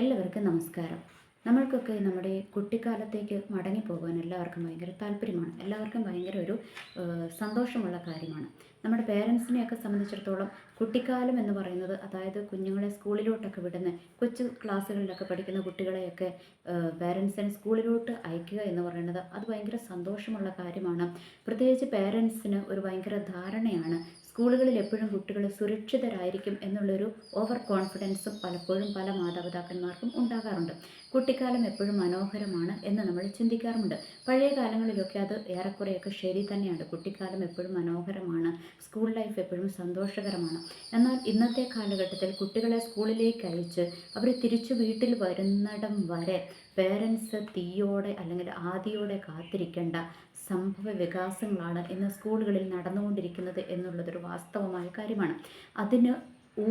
എല്ലാവർക്കും നമസ്കാരം. നമ്മൾക്കൊക്കെ നമ്മുടെ കുട്ടിക്കാലത്തേക്ക് മടങ്ങിപ്പോകാൻ എല്ലാവർക്കും ഭയങ്കര താല്പര്യമാണ്. എല്ലാവർക്കും ഭയങ്കര ഒരു സന്തോഷമുള്ള കാര്യമാണ്. നമ്മുടെ പേരൻസിനെയൊക്കെ സംബന്ധിച്ചിടത്തോളം കുട്ടിക്കാലം എന്ന് പറയുന്നത് അതായത് കുഞ്ഞുങ്ങളെ സ്കൂളിലോട്ടൊക്കെ വിടുന്ന കൊച്ചു ക്ലാസ്സുകളിലൊക്കെ പഠിക്കുന്ന കുട്ടികളെയൊക്കെ പേരൻസിനെ സ്കൂളിലോട്ട് അയക്കുക എന്ന് പറയുന്നത് അത് ഭയങ്കര സന്തോഷമുള്ള കാര്യമാണ്. പ്രത്യേകിച്ച് പേരൻസിന് ഒരു ഭയങ്കര ധാരണയാണ് സ്കൂളുകളിൽ എപ്പോഴും കുട്ടികൾ സുരക്ഷിതരായിരിക്കും എന്നുള്ളൊരു ഓവർ കോൺഫിഡൻസും പലപ്പോഴും പല മാതാപിതാക്കന്മാർക്കും ഉണ്ടാകാറുണ്ട്. കുട്ടിക്കാലം എപ്പോഴും മനോഹരമാണ് എന്ന് നമ്മൾ ചിന്തിക്കാറുണ്ട് പഴയ കാലങ്ങളിലൊക്കെ അത് ഏറെക്കുറെയൊക്കെ ശരി തന്നെയാണ്. കുട്ടിക്കാലം എപ്പോഴും മനോഹരമാണ്. സ്കൂൾ ലൈഫ് എപ്പോഴും സന്തോഷകരമാണ്. എന്നാൽ ഇന്നത്തെ കാലഘട്ടത്തിൽ കുട്ടികളെ സ്കൂളിലേക്ക് അയച്ച് അവർ തിരിച്ചു വീട്ടിൽ വരുന്നിടം വരെ പേരൻസ് തീയോടെ അല്ലെങ്കിൽ ആദിയോടെ കാത്തിരിക്കേണ്ട സംഭവ വികാസങ്ങളാണ് ഇന്ന് സ്കൂളുകളിൽ നടന്നുകൊണ്ടിരിക്കുന്നത് എന്നുള്ളതൊരു വാസ്തവമായ കാര്യമാണ്. അതിന്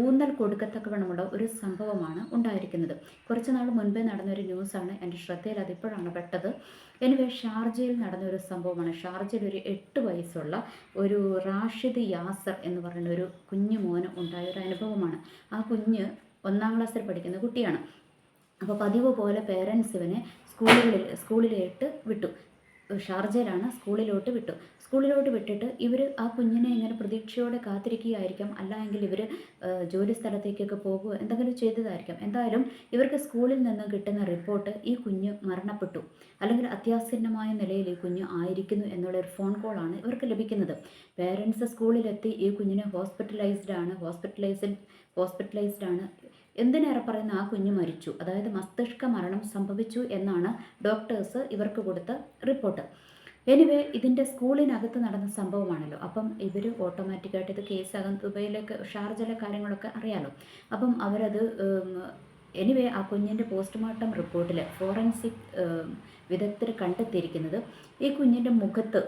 ഊന്നൽ കൊടുക്കത്തക്കവണ്ണമുള്ള ഒരു സംഭവമാണ് ഉണ്ടായിരിക്കുന്നത്. കുറച്ച് നാൾ മുൻപേ നടന്നൊരു ന്യൂസാണ് എന്റെ ശ്രദ്ധയിൽ അതിപ്പോഴാണ് പെട്ടത്. എനിവേ ഷാർജയിൽ നടന്നൊരു സംഭവമാണ്. ഷാർജയിൽ ഒരു എട്ട് വയസ്സുള്ള ഒരു റാഷിദ് യാസർ എന്ന് പറയുന്ന ഒരു കുഞ്ഞു മോന് ഉണ്ടായ ഒരു അനുഭവമാണ്. ആ കുഞ്ഞ് ഒന്നാം ക്ലാസ്സിൽ പഠിക്കുന്ന കുട്ടിയാണ്. അപ്പോൾ പതിവ് പോലെ പേരൻസ് ഇവനെ സ്കൂളുകളിൽ സ്കൂളിലേട്ട് വിട്ടു. ഷാർജയിലാണ് സ്കൂളിലോട്ട് വിട്ടു. സ്കൂളിലോട്ട് വിട്ടിട്ട് ഇവർ ആ കുഞ്ഞിനെ ഇങ്ങനെ പ്രതീക്ഷയോടെ കാത്തിരിക്കുകയായിരിക്കാം. അല്ല എങ്കിൽ ഇവർ ജോലി സ്ഥലത്തേക്കൊക്കെ പോകുക എന്തെങ്കിലും ചെയ്തതായിരിക്കാം. എന്തായാലും ഇവർക്ക് സ്കൂളിൽ നിന്ന് കിട്ടുന്ന റിപ്പോർട്ട് ഈ കുഞ്ഞ് മരണപ്പെട്ടു. അല്ലെങ്കിൽ അത്യാസന്നമായ നിലയിൽ ഈ കുഞ്ഞ് ആയിരിക്കുന്നു എന്നുള്ള ഒരു ഫോൺ കോളാണ് ഇവർക്ക് ലഭിക്കുന്നത്. പേരൻസ് സ്കൂളിലെത്തി ഈ കുഞ്ഞിനെ ഹോസ്പിറ്റലൈസ്ഡ് ആണ്. ഹോസ്പിറ്റലൈസിൽ ഹോസ്പിറ്റലൈസ്ഡ് ആണ് എന്തിനേറെ പറയുന്ന? ആ കുഞ്ഞ് മരിച്ചു. അതായത് മസ്തിഷ്ക മരണം സംഭവിച്ചു എന്നാണ് ഡോക്ടേഴ്സ് ഇവർക്ക് കൊടുത്ത റിപ്പോർട്ട്. എനിവേ ഇതിന്റെ സ്കൂളിനകത്ത് നടന്ന സംഭവമാണല്ലോ. അപ്പം ഇവർ ഓട്ടോമാറ്റിക്കായിട്ട് ഇത് കേസാകും ദുബൈയിലേക്ക് ഷാർജയിലെ കാര്യങ്ങളൊക്കെ അറിയാമല്ലോ അപ്പം അവരത് എനിവേ ആ കുഞ്ഞിന്റെ പോസ്റ്റ്മോർട്ടം റിപ്പോർട്ടിൽ ഫോറൻസിക് വിദഗ്ധർ കണ്ടെത്തിയിരിക്കുന്നത് ഈ കുഞ്ഞിന്റെ മുഖത്ത്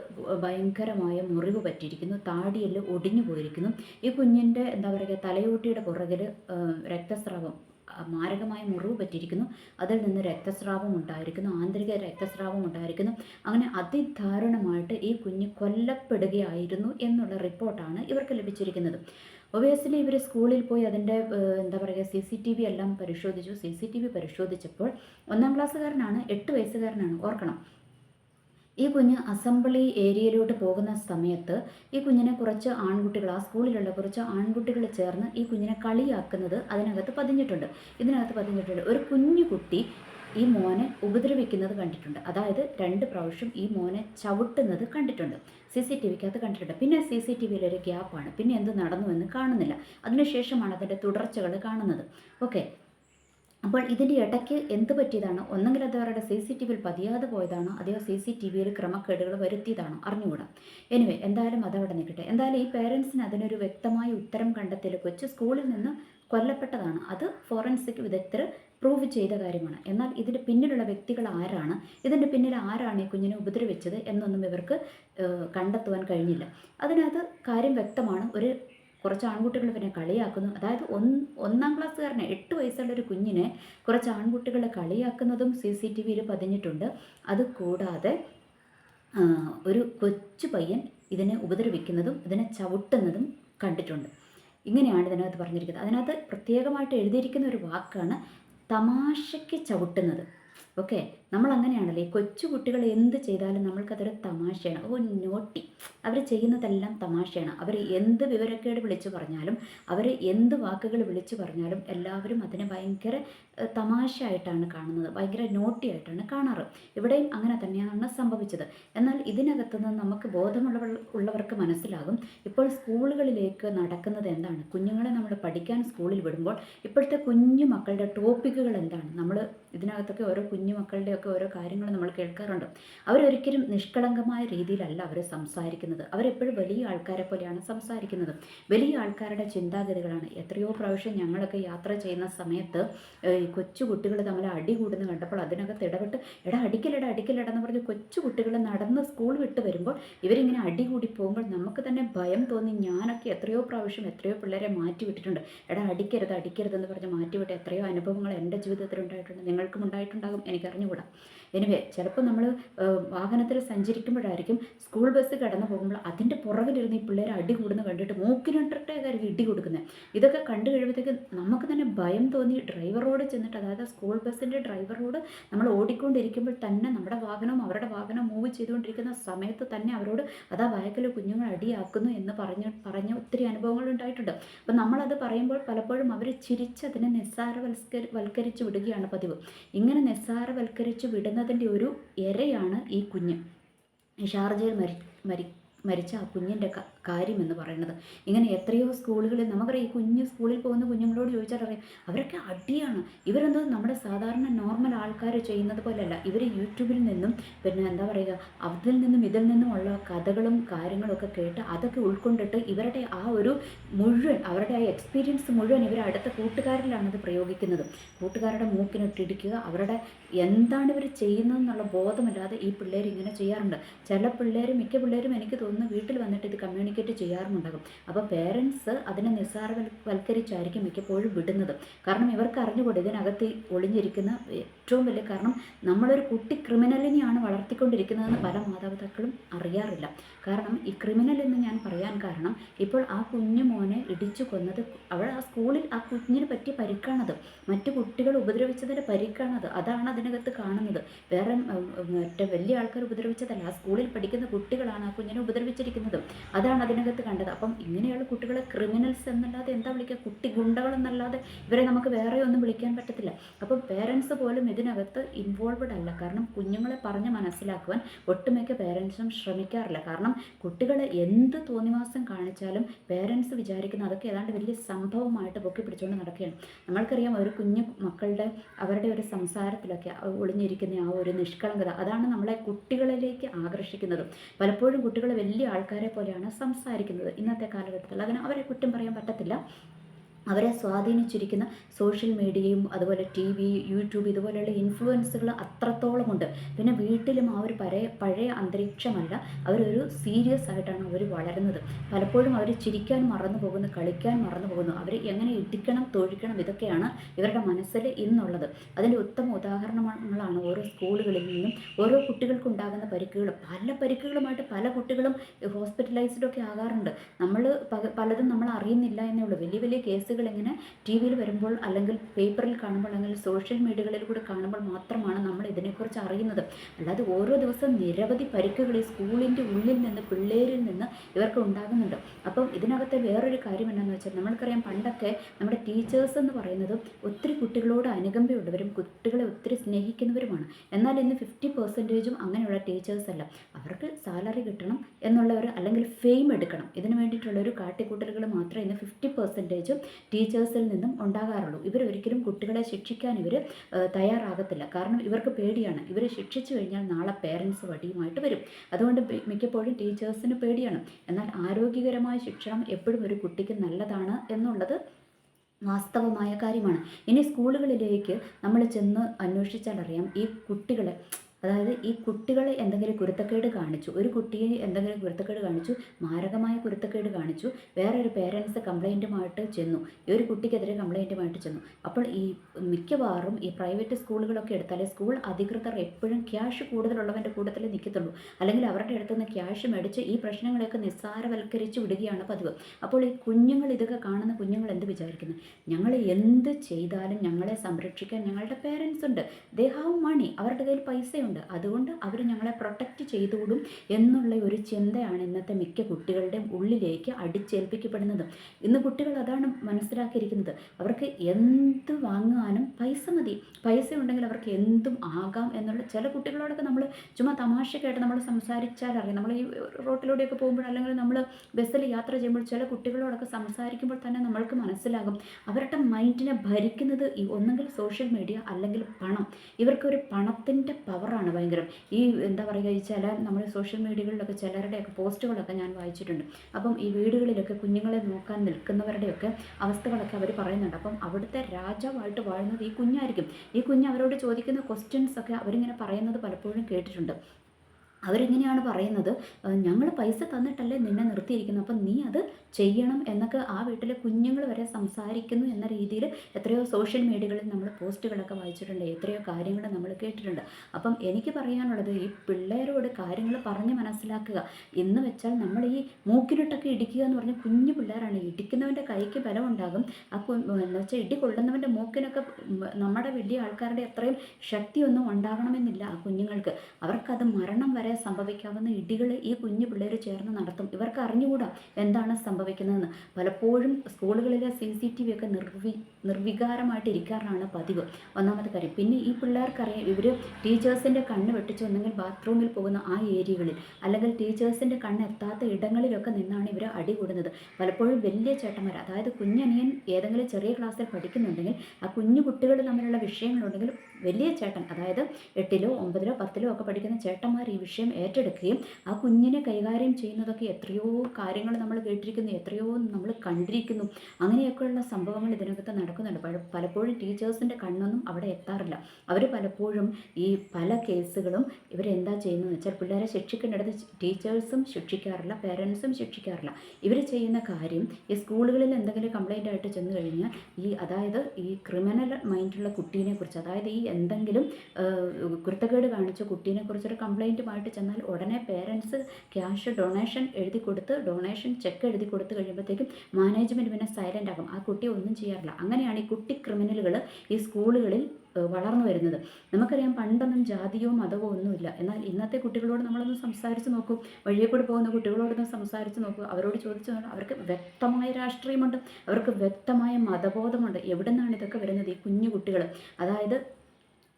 ഭയങ്കരമായ മുറിവ് പറ്റിയിരിക്കുന്നു താടിയെല്ലാം ഒടിഞ്ഞു പോയിരിക്കുന്നു. ഈ കുഞ്ഞിന്റെ എന്താ പറയുക തലയോട്ടിയുടെ പുറകിൽ രക്തസ്രാവം മാരകമായ മുറിവ് പറ്റിയിരിക്കുന്നു. അതിൽ നിന്ന് രക്തസ്രാവം ഉണ്ടായിരിക്കുന്നു ആന്തരിക രക്തസ്രാവം ഉണ്ടായിരിക്കുന്നു. അങ്ങനെ അതിദാരുണമായിട്ട് ഈ കുഞ്ഞ് കൊല്ലപ്പെടുകയായിരുന്നു എന്നുള്ള റിപ്പോർട്ടാണ് ഇവർക്ക് ലഭിച്ചിരിക്കുന്നത്. ഒബിയസ്ലി ഇവർ സ്കൂളിൽ പോയി അതിന്റെ എന്താ പറയുക സി സി ടി വി എല്ലാം പരിശോധിച്ചു. സി സി ടി വി പരിശോധിച്ചപ്പോൾ ഒന്നാം ക്ലാസ്സുകാരനാണ് എട്ട് വയസ്സുകാരനാണ് ഓർക്കണം. ഈ കുഞ്ഞ് അസംബ്ലി ഏരിയയിലോട്ട് പോകുന്ന സമയത്ത് ഈ കുഞ്ഞിനെ കുറച്ച് ആൺകുട്ടികൾ ആ സ്കൂളിലുള്ള കുറച്ച് ആൺകുട്ടികൾ ചേർന്ന് ഈ കുഞ്ഞിനെ കളിയാക്കുന്നത് അതിനകത്ത് പതിഞ്ഞിട്ടുണ്ട്. ഇതിനകത്ത് പതിഞ്ഞിട്ടുണ്ട്. ഒരു കുഞ്ഞു കുട്ടി ഈ മോനെ ഉപദ്രവിക്കുന്നത് കണ്ടിട്ടുണ്ട്. അതായത് രണ്ട് പ്രാവശ്യം ഈ മോനെ ചവിട്ടുന്നത് കണ്ടിട്ടുണ്ട്. സി സി ടി വിക്കകത്ത് കണ്ടിട്ടുണ്ട്. പിന്നെ സി സി ടി വിയിലൊരു ഗ്യാപ്പാണ്. പിന്നെ എന്ത് നടന്നു എന്ന് കാണുന്നില്ല. അതിനുശേഷമാണ് അതിന്റെ തുടർച്ചകൾ കാണുന്നത്. ഓക്കെ. അപ്പോൾ ഇതിന്റെ ഇടയ്ക്ക് എന്ത് പറ്റിയതാണ്? ഒന്നെങ്കിൽ അത് അവരുടെ സി സി ടി വിയിൽ പതിയാതെ പോയതാണോ? അതെയോ സി സി ടി വിയിൽ ക്രമക്കേടുകൾ വരുത്തിയതാണോ? അറിഞ്ഞുകൂടാ. എനിവേ എന്തായാലും അതവിടെ നിൽക്കട്ടെ. എന്തായാലും ഈ പേരൻസിന് അതിനൊരു വ്യക്തമായ ഉത്തരം കണ്ടെത്തിയ കൊച്ചു സ്കൂളിൽ നിന്ന് കൊല്ലപ്പെട്ടതാണ്. അത് ഫോറൻസിക് വിദഗ്ധർ പ്രൂവ് ചെയ്ത കാര്യമാണ്. എന്നാൽ ഇതിന്റെ പിന്നിലുള്ള വ്യക്തികൾ ആരാണ്? ഇതിന്റെ പിന്നിൽ ആരാണ് ഈ കുഞ്ഞിനെ ഉപദ്രവിച്ചത് എന്നൊന്നും ഇവർക്ക് കണ്ടെത്തുവാൻ കഴിഞ്ഞില്ല. അതിനകത്ത് കാര്യം വ്യക്തമാണ്. ഒരു കുറച്ച് ആൺകുട്ടികൾ പിന്നെ കളിയാക്കുന്നു. അതായത് ഒന്ന് ഒന്നാം ക്ലാസ്സുകാരനെ എട്ട് വയസ്സുള്ള ഒരു കുഞ്ഞിനെ കുറച്ച് ആൺകുട്ടികൾ കളിയാക്കുന്നതും സി സി ടി വിയിൽ പതിഞ്ഞിട്ടുണ്ട്. അത് കൂടാതെ ഒരു കൊച്ചു പയ്യൻ ഇതിനെ ഉപദ്രവിക്കുന്നതും ഇതിനെ ചവിട്ടുന്നതും കണ്ടിട്ടുണ്ട്. ഇങ്ങനെയാണ് ഇതിനകത്ത് പറഞ്ഞിരിക്കുന്നത്. അതിനകത്ത് പ്രത്യേകമായിട്ട് എഴുതിയിരിക്കുന്ന ഒരു വാക്കാണ് തമാശയ്ക്ക് ചവിട്ടുന്നത്. ഓക്കെ നമ്മൾ അങ്ങനെയാണല്ലേ കൊച്ചുകുട്ടികൾ കൊച്ചു കുട്ടികൾ എന്ത് ചെയ്താലും നമ്മൾക്കതൊരു തമാശയാണ്. ഓ നോട്ടി. അവർ ചെയ്യുന്നതെല്ലാം തമാശയാണ്. അവർ എന്ത് വിവരക്കേട് വിളിച്ചു പറഞ്ഞാലും അവർ എന്ത് വാക്കുകൾ വിളിച്ചു പറഞ്ഞാലും എല്ലാവരും അതിനെ ഭയങ്കര തമാശ ആയിട്ടാണ് കാണുന്നത്. ഭയങ്കര നോട്ടി ആയിട്ടാണ് കാണാറ്. ഇവിടെയും അങ്ങനെ തന്നെയാണ് സംഭവിച്ചത്. എന്നാൽ ഇതിനകത്തുനിന്ന് നമുക്ക് ബോധമുള്ളവർ ഉള്ളവർക്ക് മനസ്സിലാകും ഇപ്പോൾ സ്കൂളുകളിലേക്ക് നടക്കുന്നത് എന്താണ്? കുഞ്ഞുങ്ങളെ നമ്മൾ പഠിക്കാൻ സ്കൂളിൽ വിടുമ്പോൾ ഇപ്പോഴത്തെ കുഞ്ഞു മക്കളുടെ ടോപ്പിക്കുകൾ എന്താണ്? നമ്മൾ ഇതിനകത്തൊക്കെ ഓരോ കുഞ്ഞു മക്കളുടെയൊക്കെ ഓരോ കാര്യങ്ങൾ നമ്മൾ കേൾക്കാറുണ്ട്. അവരൊരിക്കലും നിഷ്കളങ്കമായ രീതിയിലല്ല അവർ സംസാരിക്കുന്നത്. അവരെപ്പോഴും വലിയ ആൾക്കാരെ പോലെയാണ് സംസാരിക്കുന്നത്. വലിയ ആൾക്കാരുടെ ചിന്താഗതികളാണ്. എത്രയോ പ്രാവശ്യം ഞങ്ങളൊക്കെ യാത്ര ചെയ്യുന്ന സമയത്ത് കൊച്ചു കുട്ടികൾ തമ്മിൽ അടി കൂടുന്ന കണ്ടപ്പോൾ അതിനകത്ത് ഇടപെട്ട് എടാ അടിക്കലെടാ അടിക്കലെടാ എന്ന് പറഞ്ഞ് കൊച്ചു കുട്ടികൾ നടന്ന് സ്കൂൾ വിട്ട് വരുമ്പോൾ ഇവരിങ്ങനെ അടി കൂടി പോകുമ്പോൾ നമുക്ക് തന്നെ ഭയം തോന്നി ഞാനൊക്കെ എത്രയോ പ്രാവശ്യം എത്രയോ പിള്ളേരെ മാറ്റി വിട്ടിട്ടുണ്ട്. എടാ അടിക്കരുത് അടിക്കരുത് എന്ന് പറഞ്ഞ് മാറ്റി വിട്ട് എത്രയോ അനുഭവങ്ങൾ എന്റെ ജീവിതത്തിൽ ഉണ്ടായിട്ടുണ്ട് നിങ്ങൾക്കും ഉണ്ടായിട്ടുണ്ടാകും. എനിക്കറിഞ്ഞുകൂടാ. എനിവേ ചിലപ്പോൾ നമ്മൾ വാഹനത്തിൽ സഞ്ചരിക്കുമ്പോഴായിരിക്കും സ്കൂൾ ബസ് കടന്നു പോകുമ്പോൾ അതിന്റെ പുറകിലിരുന്ന് ഈ പിള്ളേർ അടി കൂടുന്ന കണ്ടിട്ട് മൂക്കിനിട്ടിട്ടേക്കായിരിക്കും ഇടി കൊടുക്കുന്നത്. ഇതൊക്കെ കണ്ടു കഴിയുമ്പോഴത്തേക്ക് നമുക്ക് തന്നെ ഭയം തോന്നി ഡ്രൈവറോട് ചെന്നിട്ട് അതായത് സ്കൂൾ ബസ്സിന്റെ ഡ്രൈവറോട് നമ്മൾ ഓടിക്കൊണ്ടിരിക്കുമ്പോൾ തന്നെ നമ്മുടെ വാഹനവും അവരുടെ വാഹനം മൂവ് ചെയ്തുകൊണ്ടിരിക്കുന്ന സമയത്ത് തന്നെ അവരോട് അതാ വയക്കൽ കുഞ്ഞുങ്ങൾ അടിയാക്കുന്നു എന്ന് പറഞ്ഞ് പറഞ്ഞ ഒത്തിരി അനുഭവങ്ങൾ ഉണ്ടായിട്ടുണ്ട്. അപ്പം നമ്മളത് പറയുമ്പോൾ പലപ്പോഴും അവർ ചിരിച്ചതിനെ നിസ്സാരവൽസ്കരി വൽക്കരിച്ച് വിടുകയാണ് പതിവ്. ഇങ്ങനെ നിസ്സാരവൽക്കരിച്ച് വിടുന്നതിന്റെ ഒരു ഇരയാണ് ഈ കുഞ്ഞ്. ഷാർജയിൽ മരി മരി മരിച്ച ആ കുഞ്ഞിന്റെ കാര്യമെന്ന് പറയുന്നത്. ഇങ്ങനെ എത്രയോ സ്കൂളുകളിൽ നമുക്കറിയാം ഈ കുഞ്ഞ് സ്കൂളിൽ പോകുന്ന കുഞ്ഞുങ്ങളോട് ചോദിച്ചാൽ അറിയാം അവരൊക്കെ അടിയാണ്. ഇവരെന്തോ നമ്മുടെ സാധാരണ നോർമൽ ആൾക്കാർ ചെയ്യുന്നത് പോലെയല്ല. ഇവർ യൂട്യൂബിൽ നിന്നും പിന്നെ എന്താ പറയുക അതിൽ നിന്നും ഇതിൽ നിന്നുമുള്ള കഥകളും കാര്യങ്ങളൊക്കെ കേട്ട് അതൊക്കെ ഉൾക്കൊണ്ടിട്ട് ഇവരുടെ ആ ഒരു മുഴുവൻ അവരുടെ ആ എക്സ്പീരിയൻസ് മുഴുവൻ ഇവർ അടുത്ത കൂട്ടുകാരിലാണ് അത് പ്രയോഗിക്കുന്നത്. കൂട്ടുകാരുടെ മൂക്കിനിട്ടിടിക്കുക അവരുടെ എന്താണ് ഇവർ ചെയ്യുന്നതെന്നുള്ള ബോധമില്ലാതെ ഈ പിള്ളേർ ഇങ്ങനെ ചെയ്യാറുണ്ട്. ചില പിള്ളേർ മിക്ക പിള്ളേരും എനിക്ക് തോന്നുന്നു വീട്ടിൽ വന്നിട്ട് ഇത് കമ്മ്യൂണിക്കേറ്റ് ചെയ്യാറുമുണ്ടാകും. അപ്പോൾ പേരൻസ് അതിനെ നിസ്സാരവൽക്കരിച്ചായിരിക്കും മിക്കപ്പോഴും വിടുന്നത്. കാരണം ഇവർക്ക് അറിഞ്ഞുകൂടെ ഇതിനകത്ത് ഒളിഞ്ഞിരിക്കുന്ന ഏറ്റവും വലിയ കാരണം നമ്മളൊരു കുട്ടി ക്രിമിനലിനെയാണ് വളർത്തിക്കൊണ്ടിരിക്കുന്നതെന്ന് പല മാതാപിതാക്കളും അറിയാറില്ല. കാരണം ഈ ക്രിമിനൽ എന്ന് ഞാൻ പറയാൻ കാരണം ഇപ്പോൾ ആ കുഞ്ഞു മോനെ ഇടിച്ചു കൊന്നത് അവൾ ആ സ്കൂളിൽ ആ കുഞ്ഞിന് പറ്റിയ പരിക്കാണത്. മറ്റു കുട്ടികൾ ഉപദ്രവിച്ചതിന്റെ പരിക്കാണത്. അതാണ് അതിനകത്ത് കാണുന്നത്. വേറെ മറ്റേ വലിയ ആൾക്കാർ ഉപദ്രവിച്ചതല്ല. ആ സ്കൂളിൽ പഠിക്കുന്ന കുട്ടികളാണ് ആ കുഞ്ഞിനെ ഉപദ്രവിച്ചിരിക്കുന്നത്. അതാണ് അതിനകത്ത് കണ്ടത്. അപ്പം ഇങ്ങനെയുള്ള കുട്ടികളെ ക്രിമിനൽസ് എന്നല്ലാതെ എന്താ വിളിക്കുക? കുട്ടി ഗുണ്ടകൾ എന്നല്ലാതെ ഇവരെ നമുക്ക് വേറെ ഒന്നും വിളിക്കാൻ പറ്റത്തില്ല. അപ്പം പേരൻസ് പോലും ഇതിനകത്ത് ഇൻവോൾവഡ് അല്ല. കാരണം കുഞ്ഞുങ്ങളെ പറഞ്ഞ് മനസ്സിലാക്കുവാൻ ഒട്ടുമിക്ക പേരൻസും ശ്രമിക്കാറില്ല. കാരണം കുട്ടികളെ എന്ത് തോന്നിവാസം കാണിച്ചാലും പേരൻസ് വിചാരിക്കുന്ന അതൊക്കെ ഏതാണ്ട് വലിയ സംഭവമായിട്ട് പൊക്കി പിടിച്ചുകൊണ്ട് നടക്കുകയാണ്. നമ്മൾക്കറിയാം ഒരു കുഞ്ഞു മക്കളുടെ അവരുടെ ഒരു സംസാരത്തിലൊക്കെ ഒളിഞ്ഞിരിക്കുന്ന ആ ഒരു നിഷ്കളങ്കത. അതാണ് നമ്മളെ കുട്ടികളിലേക്ക് ആകർഷിക്കുന്നത്. പലപ്പോഴും കുട്ടികൾ വലിയ ആൾക്കാരെ പോലെയാണ് സംസാരിക്കുന്നത് ഇന്നത്തെ കാലഘട്ടത്തിൽ. അതിന് അവരെ കുറ്റം പറയാൻ പറ്റത്തില്ല. അവരെ സ്വാധീനിച്ചിരിക്കുന്ന സോഷ്യൽ മീഡിയയും അതുപോലെ ടി വി യൂട്യൂബ് ഇതുപോലെയുള്ള ഇൻഫ്ലുവൻസുകൾ അത്രത്തോളമുണ്ട്. പിന്നെ വീട്ടിലും ആ ഒരു പഴയ പഴയ അന്തരീക്ഷമല്ല അവരൊരു സീരിയസ് ആയിട്ടാണ് അവർ വളരുന്നത്. പലപ്പോഴും അവർ ചിരിക്കാൻ മറന്നു പോകുന്നു കളിക്കാൻ മറന്നു പോകുന്നു. അവർ എങ്ങനെ ഇടിക്കണം തൊഴിക്കണം ഇതൊക്കെയാണ് ഇവരുടെ മനസ്സിൽ ഇന്നുള്ളത്. അതിന്റെ ഉത്തമ ഉദാഹരണങ്ങളാണ് ഓരോ സ്കൂളുകളിൽ നിന്നും ഓരോ കുട്ടികൾക്കുണ്ടാകുന്ന പരിക്കുകൾ. പല പരിക്കുകളുമായിട്ട് പല കുട്ടികളും ഹോസ്പിറ്റലൈസ്ഡൊക്കെ ആകാറുണ്ട്. നമ്മൾ പലതും നമ്മൾ അറിയുന്നില്ല എന്നേ ഉള്ളൂ. വലിയ വലിയ കേസുകൾ വാർത്തകൾ ഇങ്ങനെ ടി വിയിൽ വരുമ്പോൾ അല്ലെങ്കിൽ പേപ്പറിൽ കാണുമ്പോൾ അല്ലെങ്കിൽ സോഷ്യൽ മീഡിയകളിൽ കൂടെ കാണുമ്പോൾ മാത്രമാണ് നമ്മൾ ഇതിനെക്കുറിച്ച് അറിയുന്നത്. അല്ലാതെ ഓരോ ദിവസം നിരവധി പരിക്കുകൾ ഈ സ്കൂളിന്റെ ഉള്ളിൽ നിന്ന് പിള്ളേരിൽ നിന്ന് ഇവർക്ക് ഉണ്ടാകുന്നുണ്ട്. അപ്പം ഇതിനകത്തെ വേറൊരു കാര്യം എന്താണെന്ന് വെച്ചാൽ നമ്മൾക്കറിയാം പണ്ടൊക്കെ നമ്മുടെ ടീച്ചേഴ്സ് എന്ന് പറയുന്നത് ഒത്തിരി കുട്ടികളോട് അനുകമ്പയുള്ളവരും കുട്ടികളെ ഒത്തിരി സ്നേഹിക്കുന്നവരുമാണ്. എന്നാൽ ഇന്ന് ഫിഫ്റ്റി പെർസെന്റേജും അങ്ങനെയുള്ള ടീച്ചേഴ്സ് അല്ല. അവർക്ക് സാലറി കിട്ടണം എന്നുള്ളവർ അല്ലെങ്കിൽ ഫെയിം എടുക്കണം. ഇതിന് വേണ്ടിയിട്ടുള്ള ഒരു കാട്ടിക്കൂട്ടലുകൾ മാത്രമേ ഇന്ന് ഫിഫ്റ്റി പെർസെന്റേജും ടീച്ചേഴ്സിൽ നിന്നും ഉണ്ടാകാറുള്ളൂ. ഇവരൊരിക്കലും കുട്ടികളെ ശിക്ഷിക്കാൻ ഇവർ തയ്യാറാകത്തില്ല. കാരണം ഇവർക്ക് പേടിയാണ്. ഇവർ ശിക്ഷിച്ചു കഴിഞ്ഞാൽ നാളെ പേരൻസ് വടിയുമായിട്ട് വരും. അതുകൊണ്ട് മിക്കപ്പോഴും ടീച്ചേഴ്സിന് പേടിയാണ്. എന്നാൽ ആരോഗ്യകരമായ ശിക്ഷണം എപ്പോഴും ഒരു കുട്ടിക്ക് നല്ലതാണ് എന്നുള്ളത് വാസ്തവമായ കാര്യമാണ്. ഇനി സ്കൂളുകളിലേക്ക് നമ്മൾ ചെന്ന് അന്വേഷിച്ചാൽ അറിയാം. ഈ കുട്ടികളെ അതായത് ഈ കുട്ടികളെ എന്തെങ്കിലും കുരുത്തക്കേട് കാണിച്ചു ഒരു കുട്ടിയെ എന്തെങ്കിലും കുരുത്തക്കേട് കാണിച്ചു മാരകമായ കുരുത്തക്കേട് കാണിച്ചു വേറെ ഒരു പേരൻസ് കംപ്ലൈന്റുമായിട്ട് ചെന്നു ഈ ഒരു കുട്ടിക്കെതിരെ കംപ്ലൈന്റുമായിട്ട് ചെന്നു. അപ്പോൾ ഈ മിക്കവാറും ഈ പ്രൈവറ്റ് സ്കൂളുകളൊക്കെ എടുത്താൽ സ്കൂൾ അധികൃതർ എപ്പോഴും ക്യാഷ് കൂടുതലുള്ളവന്റെ കൂട്ടത്തിൽ നിൽക്കത്തുള്ളൂ. അല്ലെങ്കിൽ അവരുടെ അടുത്ത് നിന്ന് ക്യാഷ് മേടിച്ച് ഈ പ്രശ്നങ്ങളെയൊക്കെ നിസ്സാരവൽക്കരിച്ച് വിടുകയാണ് പതിവ്. അപ്പോൾ ഈ കുഞ്ഞുങ്ങൾ ഇതൊക്കെ കാണുന്ന കുഞ്ഞുങ്ങൾ എന്ത് വിചാരിക്കുന്നു? ഞങ്ങൾ എന്ത് ചെയ്താലും ഞങ്ങളെ സംരക്ഷിക്കാൻ ഞങ്ങളുടെ പേരൻസ് ഉണ്ട്. ദേ ഹാവ് മണി അവരുടെ കയ്യിൽ പൈസയുണ്ട്. ഉണ്ട്. അതുകൊണ്ട് അവർ ഞങ്ങളെ പ്രൊട്ടക്റ്റ് ചെയ്തുകൊടും എന്നുള്ള ഒരു ചിന്തയാണ് ഇന്നത്തെ മിക്ക കുട്ടികളുടെയും ഉള്ളിലേക്ക് അടിച്ചേൽപ്പിക്കപ്പെടുന്നത്. ഇന്ന് കുട്ടികൾ അതാണ് മനസ്സിലാക്കിയിരിക്കുന്നത്. അവർക്ക് എന്ത് വാങ്ങാനും പൈസ മതി. പൈസ ഉണ്ടെങ്കിൽ അവർക്ക് എന്തും ആകാം എന്നുള്ള ചില കുട്ടികളോടൊക്കെ നമ്മൾ ചുമ്മാ തമാശക്കായിട്ട് നമ്മൾ സംസാരിച്ചാൽ അറിയാം നമ്മൾ ഈ റോട്ടിലൂടെയൊക്കെ പോകുമ്പോൾ അല്ലെങ്കിൽ നമ്മൾ ബസ്സിൽ യാത്ര ചെയ്യുമ്പോൾ ചില കുട്ടികളോടൊക്കെ സംസാരിക്കുമ്പോൾ തന്നെ നമ്മൾക്ക് മനസ്സിലാകും. അവരുടെ മൈൻഡിനെ ഭരിക്കുന്നത് ഒന്നെങ്കിൽ സോഷ്യൽ മീഡിയ അല്ലെങ്കിൽ പണം. ഇവർക്കൊരു പണത്തിന്റെ പവർ കളറാണ് ഭയങ്കരം. ഈ എന്താ പറയുക ഈ ചില നമ്മൾ സോഷ്യൽ മീഡിയകളിലൊക്കെ ചിലരുടെയൊക്കെ പോസ്റ്റുകളൊക്കെ ഞാൻ വായിച്ചിട്ടുണ്ട്. അപ്പം ഈ വീടുകളിലൊക്കെ കുഞ്ഞുങ്ങളെ നോക്കാൻ നിൽക്കുന്നവരുടെയൊക്കെ അവസ്ഥകളൊക്കെ അവർ പറയുന്നുണ്ട്. അപ്പം അവിടുത്തെ രാജാവായിട്ട് വാഴുന്നത് ഈ കുഞ്ഞായിരിക്കും. ഈ കുഞ്ഞ് അവരോട് ചോദിക്കുന്ന ക്വസ്റ്റ്യൻസ് ഒക്കെ അവരിങ്ങനെ പറയുന്നത് പലപ്പോഴും കേട്ടിട്ടുണ്ട്. അവരെങ്ങനെയാണ് പറയുന്നത്? ഞങ്ങൾ പൈസ തന്നിട്ടല്ലേ നിന്നെ നിർത്തിയിരിക്കുന്നത്. അപ്പം നീ അത് ചെയ്യണം എന്നൊക്കെ ആ വീട്ടിലെ കുഞ്ഞുങ്ങൾ വരെ സംസാരിക്കുന്നു എന്ന രീതിയിൽ എത്രയോ സോഷ്യൽ മീഡിയകളിൽ നമ്മൾ പോസ്റ്റുകളൊക്കെ വായിച്ചിട്ടുണ്ട് എത്രയോ കാര്യങ്ങൾ നമ്മൾ കേട്ടിട്ടുണ്ട്. അപ്പം എനിക്ക് പറയാനുള്ളത് ഈ പിള്ളേരോട് കാര്യങ്ങൾ പറഞ്ഞ് മനസ്സിലാക്കുക. എന്ന് വെച്ചാൽ നമ്മൾ ഈ മൂക്കിലിട്ടൊക്കെ ഇടിക്കുക എന്ന് പറഞ്ഞാൽ കുഞ്ഞു പിള്ളേരാണ്. ഇടിക്കുന്നവന്റെ കൈക്ക് ബലമുണ്ടാകും. ആ എന്ന് വെച്ചാൽ ഇടി കൊള്ളുന്നവന്റെ മൂക്കിനൊക്കെ നമ്മുടെ വലിയ ആൾക്കാരുടെ അത്രയും ശക്തിയൊന്നും ഉണ്ടാകണമെന്നില്ല ആ കുഞ്ഞുങ്ങൾക്ക്. അവർക്കത് മരണം വരെ സംഭവിക്കാവുന്ന ഇടികൾ ഈ കുഞ്ഞു പിള്ളേർ ചേർന്ന് നടത്തും. ഇവർക്ക് അറിഞ്ഞുകൂടാ എന്താണ് സംഭവിക്കുന്നതെന്ന്. പലപ്പോഴും സ്കൂളുകളിലെ സി സി ടി വി ഒക്കെ നിർവി നിർവികാരമായിട്ട് ഇരിക്കാറാണ് പതിവ്. ഒന്നാമത്തെ കാര്യം പിന്നെ ഈ പിള്ളേർക്കറിയാം ഇവർ ടീച്ചേഴ്സിന്റെ കണ്ണ് വെട്ടിച്ച് ഒന്നെങ്കിൽ ബാത്റൂമിൽ പോകുന്ന ആ ഏരിയകളിൽ അല്ലെങ്കിൽ ടീച്ചേഴ്സിന്റെ കണ്ണ് എത്താത്ത ഇടങ്ങളിലൊക്കെ നിന്നാണ് ഇവർ അടി കൂടുന്നത്. പലപ്പോഴും വലിയ ചേട്ടന്മാർ അതായത് കുഞ്ഞനിയൻ ഏതെങ്കിലും ചെറിയ ക്ലാസ്സിൽ പഠിക്കുന്നുണ്ടെങ്കിൽ ആ കുഞ്ഞു കുട്ടികൾ തമ്മിലുള്ള വിഷയങ്ങളുണ്ടെങ്കിൽ വലിയ ചേട്ടൻ അതായത് എട്ടിലോ ഒമ്പതിലോ പത്തിലോ ഒക്കെ പഠിക്കുന്ന ചേട്ടന്മാർ ഈ വിഷയം ഏറ്റെടുക്കുകയും ആ കുഞ്ഞിനെ കൈകാര്യം ചെയ്യുന്നതൊക്കെ എത്രയോ കാര്യങ്ങൾ നമ്മൾ കേട്ടിരിക്കുന്നു. എത്രയോ നമ്മൾ കണ്ടിരിക്കുന്നു. അങ്ങനെയൊക്കെയുള്ള സംഭവങ്ങൾ ഇതിനകത്ത് നടക്കുന്നുണ്ട്. പലപ്പോഴും ടീച്ചേഴ്സിന്റെ കണ്ണൊന്നും അവിടെ എത്താറില്ല. അവർ പലപ്പോഴും ഈ പല കേസുകളും ഇവരെന്താ ചെയ്യുന്നതെന്ന് വെച്ചാൽ പിള്ളേരെ ശിക്ഷിക്കേണ്ടത് ടീച്ചേഴ്സും ശിക്ഷിക്കാറില്ല പേരൻസും ശിക്ഷിക്കാറില്ല. ഇവർ ചെയ്യുന്ന കാര്യം ഈ സ്കൂളുകളിൽ എന്തെങ്കിലും കംപ്ലൈന്റ് ആയിട്ട് ചെന്ന് കഴിഞ്ഞാൽ ഈ അതായത് ഈ ക്രിമിനൽ മൈൻഡുള്ള കുട്ടീനെ കുറിച്ച് അതായത് ഈ എന്തെങ്കിലും കുരുത്തക്കേട് കാണിച്ച കുട്ടീനെ കുറിച്ചൊരു കംപ്ലൈന്റുമായിട്ട് ചെന്നാൽ ഉടനെ പേരൻസ് ക്യാഷ് ഡൊണേഷൻ എഴുതി കൊടുത്ത് ഡൊണേഷൻ ചെക്ക് എഴുതി കൊടുത്ത് കഴിയുമ്പോഴത്തേക്കും മാനേജ്മെന്റ് പിന്നെ സൈലന്റ് ആകും. ആ കുട്ടിയെ ഒന്നും ചെയ്യാറില്ല. അങ്ങനെയാണ് ഈ കുട്ടി ക്രിമിനലുകൾ ഈ സ്കൂളുകളിൽ വളർന്നു വരുന്നത്. നമുക്കറിയാം പണ്ടൊന്നും ജാതിയോ മതമോ ഒന്നുമില്ല. എന്നാൽ ഇന്നത്തെ കുട്ടികളോട് നമ്മളൊന്ന് സംസാരിച്ച് നോക്കും. വഴിയെ കൂടി പോകുന്ന കുട്ടികളോടൊന്ന് സംസാരിച്ച് നോക്കും. അവരോട് ചോദിച്ചു അവർക്ക് വ്യക്തമായ രാഷ്ട്രീയമുണ്ട്. അവർക്ക് വ്യക്തമായ മതബോധമുണ്ട്. എവിടെ നിന്നാണ് ഇതൊക്കെ വരുന്നത് ഈ കുഞ്ഞു കുട്ടികൾ? അതായത്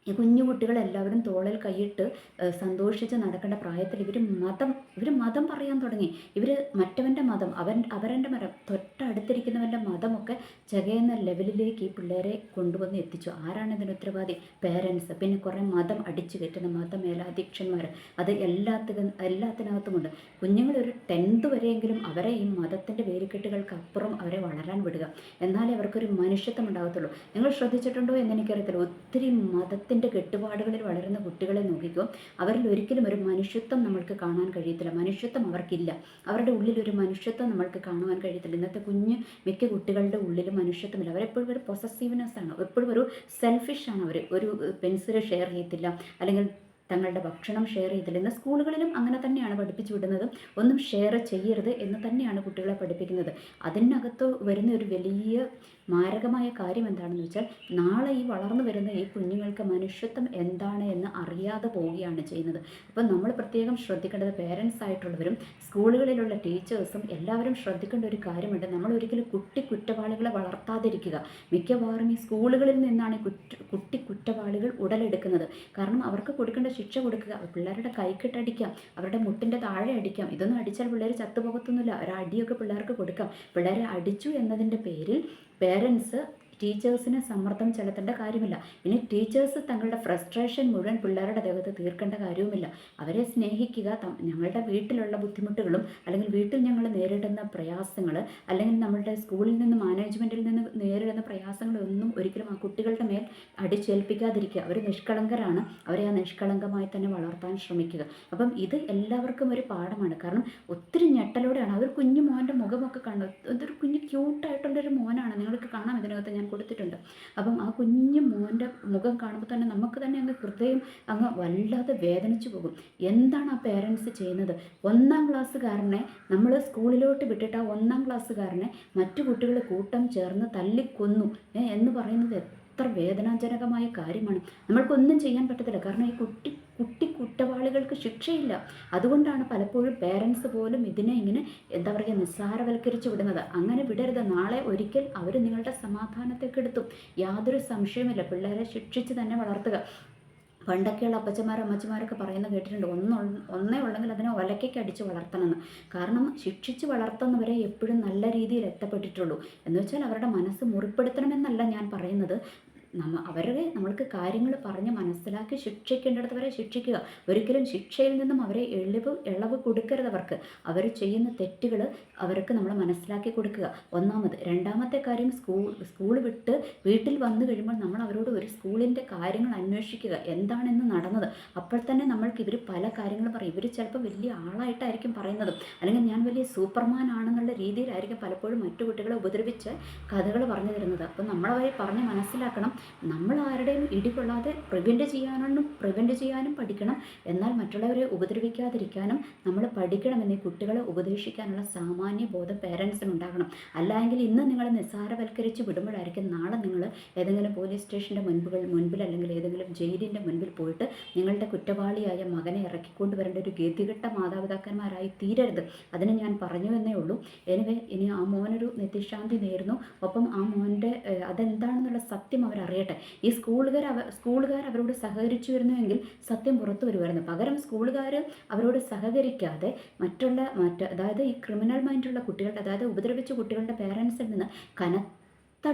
കുഞ്ഞു കുട്ടികളെല്ലാവരും തോളിൽ കൈയിട്ട് സന്തോഷിച്ച് നടക്കേണ്ട പ്രായത്തിൽ ഇവർ മതം ഇവർ മതം പറയാൻ തുടങ്ങി. ഇവർ മറ്റവന്റെ മതം അവൻ അവരന്റെ മരം തൊട്ടടുത്തിരിക്കുന്നവന്റെ മതമൊക്കെ ചകയുന്ന ലെവലിലേക്ക് ഈ പിള്ളേരെ കൊണ്ടുവന്ന് എത്തിച്ചു. ആരാണ് ഇതിന് ഉത്തരവാദി? പേരൻസ്. പിന്നെ കുറേ മതം അടിച്ചു കയറ്റുന്ന മതമേലാധ്യക്ഷന്മാർ അത് എല്ലാത്തിനും എല്ലാത്തിനകത്തുമുണ്ട്. കുഞ്ഞുങ്ങൾ ഒരു ടെൻത്ത് വരെയെങ്കിലും അവരെ ഈ മതത്തിന്റെ വേലിക്കെട്ടുകൾക്ക് അപ്പുറം അവരെ വളരാൻ വിടുക. എന്നാലേ അവർക്കൊരു മനുഷ്യത്വം ഉണ്ടാകത്തുള്ളൂ. നിങ്ങൾ ശ്രദ്ധിച്ചിട്ടുണ്ടോ എന്ന് എനിക്കറിയത്തില്ല. ഒത്തിരി മതത്തിന്റെ മതത്തിന്റെ കെട്ടുപാടുകളിൽ വളരുന്ന കുട്ടികളെ നോക്കിക്കോ അവരിൽ ഒരിക്കലും ഒരു മനുഷ്യത്വം നമ്മൾക്ക് കാണാൻ കഴിയത്തില്ല. മനുഷ്യത്വം അവർക്കില്ല. അവരുടെ ഉള്ളിൽ ഒരു മനുഷ്യത്വം നമ്മൾക്ക് കാണുവാൻ കഴിയത്തില്ല. ഇന്നത്തെ കുഞ്ഞ് മിക്ക കുട്ടികളുടെ ഉള്ളിൽ മനുഷ്യത്വമില്ല. അവരെപ്പോഴും ഒരു പൊസസീവ്നെസ് ആണ്. എപ്പോഴും ഒരു സെൽഫിഷ് ആണ് അവർ. ഒരു പെൻസിൽ ഷെയർ ചെയ്യത്തില്ല. അല്ലെങ്കിൽ തങ്ങളുടെ ഭക്ഷണം ഷെയർ ചെയ്തില്ല ഇന്ന് സ്കൂളുകളിലും അങ്ങനെ തന്നെയാണ് പഠിപ്പിച്ചു വിടുന്നത്. ഒന്നും ഷെയർ ചെയ്യരുത് എന്ന് തന്നെയാണ് കുട്ടികളെ പഠിപ്പിക്കുന്നത്. അതിനകത്ത് വരുന്ന ഒരു വലിയ മാരകമായ കാര്യം എന്താണെന്ന് വെച്ചാൽ നാളെ ഈ വളർന്നു വരുന്ന ഈ കുഞ്ഞുങ്ങൾക്ക് മനുഷ്യത്വം എന്താണ് എന്ന് അറിയാതെ പോവുകയാണ് ചെയ്യുന്നത്. അപ്പം നമ്മൾ പ്രത്യേകം ശ്രദ്ധിക്കേണ്ടത് പേരൻസ് ആയിട്ടുള്ളവരും സ്കൂളുകളിലുള്ള ടീച്ചേഴ്സും എല്ലാവരും ശ്രദ്ധിക്കേണ്ട ഒരു കാര്യമുണ്ട്. നമ്മൾ ഒരിക്കലും കുട്ടി കുറ്റവാളികളെ വളർത്താതിരിക്കുക. മിക്കവാറും ഈ സ്കൂളുകളിൽ നിന്നാണ് ഈ കുട്ടി കുറ്റവാളികൾ ഉടലെടുക്കുന്നത്. കാരണം അവർക്ക് കൊടുക്കേണ്ട ശിക്ഷ കൊടുക്കുക പിള്ളേരുടെ കൈക്കിട്ടടിക്കാം അവരുടെ മുട്ടിന്റെ താഴെ അടിക്കാം ഇതൊന്നും അടിച്ചാൽ പിള്ളേർ ചത്തുപോകത്തൊന്നുമില്ല. ഒരു അടിയൊക്കെ പിള്ളേർക്ക് കൊടുക്കാം. പിള്ളേരെ അടിച്ചു എന്നതിന്റെ പേരിൽ പേരൻസ് ടീച്ചേഴ്സിന് സമ്മർദ്ദം ചെലുത്തേണ്ട കാര്യമില്ല. ഇനി ടീച്ചേഴ്സ് തങ്ങളുടെ ഫ്രസ്ട്രേഷൻ മുഴുവൻ പിള്ളേരുടെ ദേഹത്ത് തീർക്കേണ്ട കാര്യവുമില്ല. അവരെ സ്നേഹിക്കുക ഞങ്ങളുടെ വീട്ടിലുള്ള ബുദ്ധിമുട്ടുകളും അല്ലെങ്കിൽ വീട്ടിൽ ഞങ്ങൾ നേരിടുന്ന പ്രയാസങ്ങൾ അല്ലെങ്കിൽ നമ്മളുടെ സ്കൂളിൽ നിന്ന് മാനേജ്മെന്റിൽ നിന്ന് നേരിടുന്ന പ്രയാസങ്ങളൊന്നും ഒരിക്കലും ആ കുട്ടികളുടെ മേൽ അടിച്ചേൽപ്പിക്കാതിരിക്കുക. അവർ നിഷ്കളങ്കരാണ്. അവരെ ആ നിഷ്കളങ്കമായി തന്നെ വളർത്താൻ ശ്രമിക്കുക. അപ്പം ഇത് എല്ലാവർക്കും ഒരു പാഠമാണ്. കാരണം ഒത്തിരി ഞെട്ടലോടെയാണ്. അവർ കുഞ്ഞു മോന്റെ മുഖമൊക്കെ കാണുന്നത്. അതൊരു കുഞ്ഞു ക്യൂട്ടായിട്ടുള്ളൊരു മോനാണ്. നിങ്ങൾക്ക് കാണാം ഇതിനകത്ത് ഞാൻ കൊടുത്തിട്ടുണ്ട്. അപ്പം ആ കുഞ്ഞു മോന്റെ മുഖം കാണുമ്പോൾ തന്നെ നമുക്ക് തന്നെ അങ്ങ് ഹൃദയം അങ്ങ് വല്ലാതെ വേദനിച്ചു പോകും. എന്താണ് ആ പേരൻസ് ചെയ്യുന്നത്? ഒന്നാം ക്ലാസ്സുകാരനെ നമ്മൾ സ്കൂളിലോട്ട് വിട്ടിട്ട് ആ ഒന്നാം ക്ലാസ്സുകാരനെ മറ്റു കുട്ടികൾ കൂട്ടം ചേർന്ന് തല്ലിക്കൊന്നു എന്ന് പറയുന്നത് എത്ര വേദനാജനകമായ കാര്യമാണ്. നമ്മൾക്കൊന്നും ചെയ്യാൻ പറ്റത്തില്ല. കാരണം ഈ കുട്ടി കുട്ടി കുറ്റവാളികൾക്ക് ശിക്ഷയില്ല. അതുകൊണ്ടാണ് പലപ്പോഴും പേരൻസ് പോലും ഇതിനെ ഇങ്ങനെ എന്താ പറയുക നിസ്സാരവൽക്കരിച്ച് വിടുന്നത്. അങ്ങനെ വിടരുത്. നാളെ ഒരിക്കൽ അവർ നിങ്ങളുടെ സമാധാനത്തെ കെടുത്തും യാതൊരു സംശയവുമില്ല. പിള്ളേരെ ശിക്ഷിച്ച് തന്നെ വളർത്തുക. പണ്ടൊക്കെയുള്ള അപ്പച്ചന്മാരും അമ്മച്ചമാരൊക്കെ പറയുന്നത് കേട്ടിട്ടുണ്ട്. ഒന്ന് ഒന്നേ ഉള്ളെങ്കിൽ അതിനെ ഒലക്കയ്ക്ക് അടിച്ച് വളർത്തണമെന്ന്. കാരണം ശിക്ഷിച്ച് വളർത്തുന്നവരെ എപ്പോഴും നല്ല രീതിയിൽ എത്തപ്പെട്ടിട്ടുള്ളൂ. എന്ന് വെച്ചാൽ അവരുടെ മനസ്സ് മുറിപ്പെടുത്തണമെന്നല്ല ഞാൻ പറയുന്നത്. നമ്മ അവരെ നമ്മൾക്ക് കാര്യങ്ങൾ പറഞ്ഞ് മനസ്സിലാക്കി ശിക്ഷിക്കേണ്ടിടത്ത് വരെ ശിക്ഷിക്കുക. ഒരിക്കലും ശിക്ഷയിൽ നിന്നും അവരെ എളിവ് ഇളവ് കൊടുക്കരുത് അവർക്ക്. അവർ ചെയ്യുന്ന തെറ്റുകൾ അവർക്ക് നമ്മൾ മനസ്സിലാക്കി കൊടുക്കുക. ഒന്നാമത്. രണ്ടാമത്തെ കാര്യം സ്കൂൾ സ്കൂൾ വിട്ട് വീട്ടിൽ വന്നു കഴിയുമ്പോൾ നമ്മൾ അവരോട് ഒരു സ്കൂളിന്റെ കാര്യങ്ങൾ അന്വേഷിക്കുക. എന്താണെന്ന് നടന്നത്. അപ്പോൾ തന്നെ നമ്മൾക്ക് ഇവർ പല കാര്യങ്ങളും പറയും. ഇവർ ചിലപ്പോൾ വലിയ ആളായിട്ടായിരിക്കും പറയുന്നത്. അല്ലെങ്കിൽ ഞാൻ വലിയ സൂപ്പർമാൻ ആണെന്നുള്ള രീതിയിലായിരിക്കും പലപ്പോഴും മറ്റു കുട്ടികളെ ഉപദ്രവിച്ച് കഥകൾ പറഞ്ഞു തരുന്നത്. അപ്പോൾ നമ്മളവരെ പറഞ്ഞ് മനസ്സിലാക്കണം. നമ്മൾ ആരുടെയും ഇടികൊള്ളാതെ പ്രിവെന്റ് ചെയ്യാനും പ്രിവെന്റ് ചെയ്യാനും പഠിക്കണം. എന്നാൽ മറ്റുള്ളവരെ ഉപദ്രവിക്കാതിരിക്കാനും നമ്മൾ പഠിക്കണമെന്ന് കുട്ടികളെ ഉപദേശിക്കാനുള്ള സാമാന്യ ബോധം പേരൻസിന് ഉണ്ടാകണം. അല്ലെങ്കിൽ ഇന്ന് നിങ്ങൾ നിസ്സാരവൽക്കരിച്ച് വിടുമ്പോഴായിരിക്കും നാളെ നിങ്ങൾ ഏതെങ്കിലും പോലീസ് സ്റ്റേഷന്റെ മുൻപുകൾ മുൻപിൽ അല്ലെങ്കിൽ ഏതെങ്കിലും ജയിലിന്റെ മുൻപിൽ പോയിട്ട് നിങ്ങളുടെ കുറ്റവാളിയായ മകനെ ഇറക്കിക്കൊണ്ട് വരേണ്ട ഒരു ഗതികെട്ട മാതാപിതാക്കന്മാരായി തീരരുത്. അതിന് ഞാൻ പറഞ്ഞു എന്നേ ഉള്ളൂ. എനിവേ ഇനി ആ മോനൊരു നിത്യശാന്തി നേരുന്നു. ഒപ്പം ആ മോന്റെ അതെന്താണെന്നുള്ള സത്യം അവരറിയട്ടെ ഈ സ്കൂളുകാർ അവ സ്കൂളുകാർ അവരോട് സഹകരിച്ചു വരുന്നുവെങ്കിൽ സത്യം പുറത്തു വരുമായിരുന്നു. പകരം സ്കൂളുകാർ അവരോട് സഹകരിക്കാതെ മറ്റുള്ള മറ്റ് അതായത് ഈ ക്രിമിനൽ മൈൻഡുള്ള കുട്ടികളുടെ അതായത് ഉപദ്രവിച്ച കുട്ടികളുടെ പേരൻസിൽ നിന്ന് കനത്ത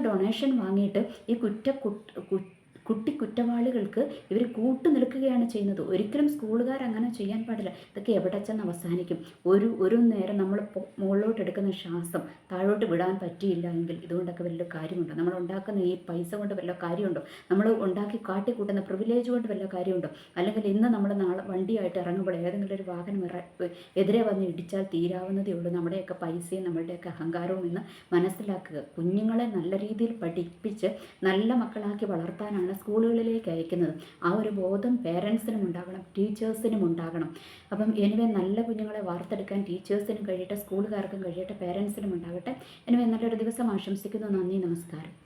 ഡൊണേഷൻ വാങ്ങിയിട്ട് ഈ കുറ്റ കുട്ട് കു- കുട്ടി കുറ്റവാളികൾക്ക് ഇവർ കൂട്ടു നിൽക്കുകയാണ് ചെയ്യുന്നത്. ഒരിക്കലും സ്കൂളുകാർ അങ്ങനെ ചെയ്യാൻ പാടില്ല. ഇതൊക്കെ എവിടെ ചെന്ന് അവസാനിക്കും? ഒരു ഒരു നേരം നമ്മൾ മുകളിലോട്ട് എടുക്കുന്ന ശ്വാസം താഴോട്ട് വിടാൻ പറ്റിയില്ല എങ്കിൽ ഇതുകൊണ്ടൊക്കെ വല്ല കാര്യമുണ്ടോ? നമ്മൾ ഉണ്ടാക്കുന്ന ഈ പൈസ കൊണ്ട് വല്ല കാര്യമുണ്ടോ? നമ്മൾ ഉണ്ടാക്കി കാട്ടിക്കൂട്ടുന്ന പ്രിവിലേജ് കൊണ്ട് വല്ല കാര്യമുണ്ടോ? അല്ലെങ്കിൽ ഇന്ന് നമ്മൾ നാളെ വണ്ടിയായിട്ട് ഇറങ്ങുമ്പോൾ ഏതെങ്കിലും ഒരു വാഹനം എതിരെ വന്ന് ഇടിച്ചാൽ തീരാവുന്നതേ ഉള്ളൂ. നമ്മുടെയൊക്കെ പൈസയും നമ്മളുടെയൊക്കെ അഹങ്കാരവും എന്ന് മനസ്സിലാക്കുക. കുഞ്ഞുങ്ങളെ നല്ല രീതിയിൽ പഠിപ്പിച്ച് നല്ല മക്കളാക്കി വളർത്താനാണ് സ്കൂളുകളിലേക്ക് അയക്കുന്നത്. ആ ഒരു ബോധം പേരൻസിനും ഉണ്ടാകണം ടീച്ചേഴ്സിനും ഉണ്ടാകണം. അപ്പം എനിവേ നല്ല കുഞ്ഞുങ്ങളെ വാർത്തെടുക്കാൻ ടീച്ചേഴ്സിനും കഴിയട്ടെ സ്കൂളുകാർക്കും കഴിയട്ടെ പേരൻസിനും ഉണ്ടാകട്ടെ. എനിവേ നല്ലൊരു ദിവസം ആശംസിക്കുന്നു. നന്ദി നമസ്കാരം.